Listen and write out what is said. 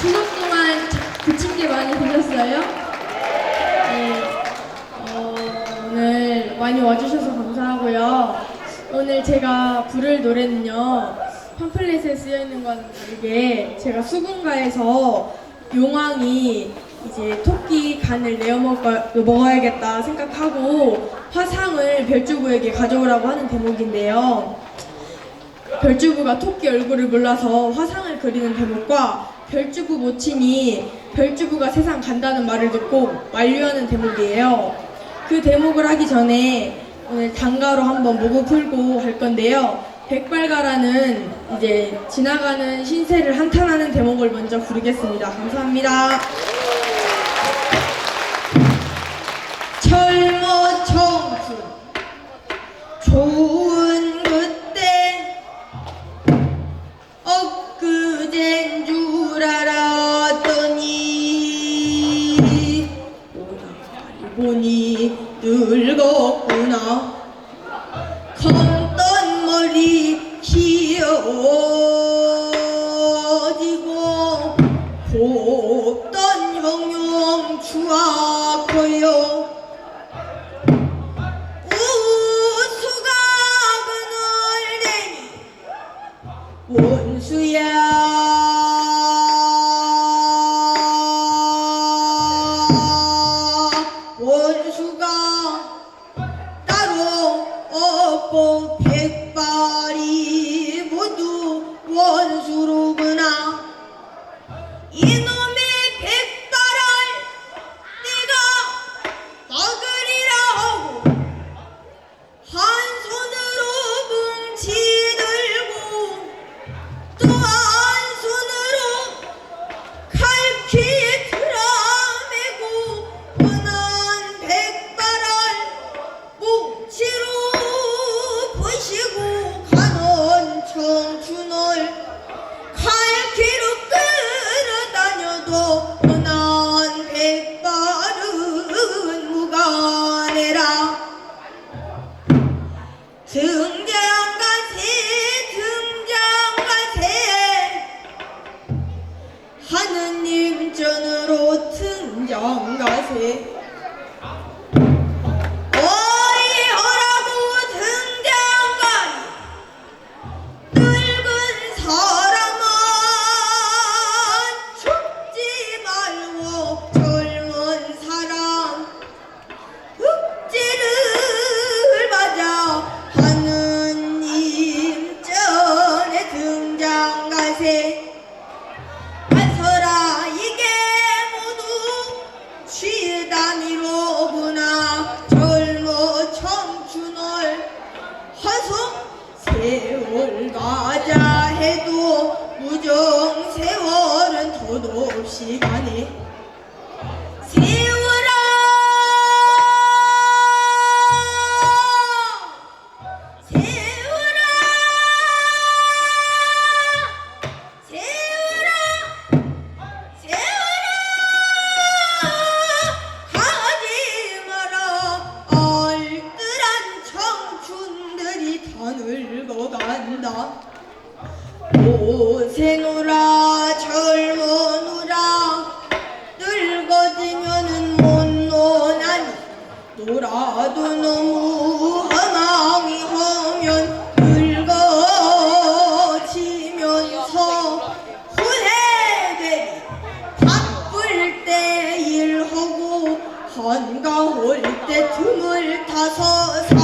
추석 동안 그친 게 많이 되셨어요? 네. 어, 오늘 많이 와주셔서 감사하고요. 오늘 제가 부를 노래는요. 팜플렛에 쓰여 있는 거는 다르게 제가 수군가에서 용왕이 이제 토끼 간을 내어 먹어, 먹어 야겠다 생각하고 화상을 별주부에게 가져오라고 하는 대목인데요. 별주부가 토끼 얼굴을 몰라서 화상을 그리는 대목과 별주부 모친이 별주부가 세상 간다는 말을 듣고 만류하는 대목이에요. 그 대목을 하기 전에 오늘 단가로 한번 목을 풀고 할 건데요. 백발가라는 이제 지나가는 신세를 한탄하는 대목을 먼저 부르겠습니다. 감사합니다. 보니 늙었구나. 검던 머리 휘어지고 곱던 형용 추악하여 우수가 그늘 내니 원수야 없고 백발이 모두 원수로구나. 이놈의 백발을 네가 막으리라 하고 한 손으로 뭉치 들고 또 한 손으로 칼퀴 원한 백발은 무가내라. 등장가세 등장가세 하느님 전으로 등장가세 더없이. 가네 세월아! 세월아! 세월아! 세월아! 가지 마라. 얼뜰한 청춘들이 다 늙어간다. 오세노라 젊어 놀아도 너무 허망이 하면 늙어지면서 후회되리 바쁠 때 일하고 한가할 때 틈을 타서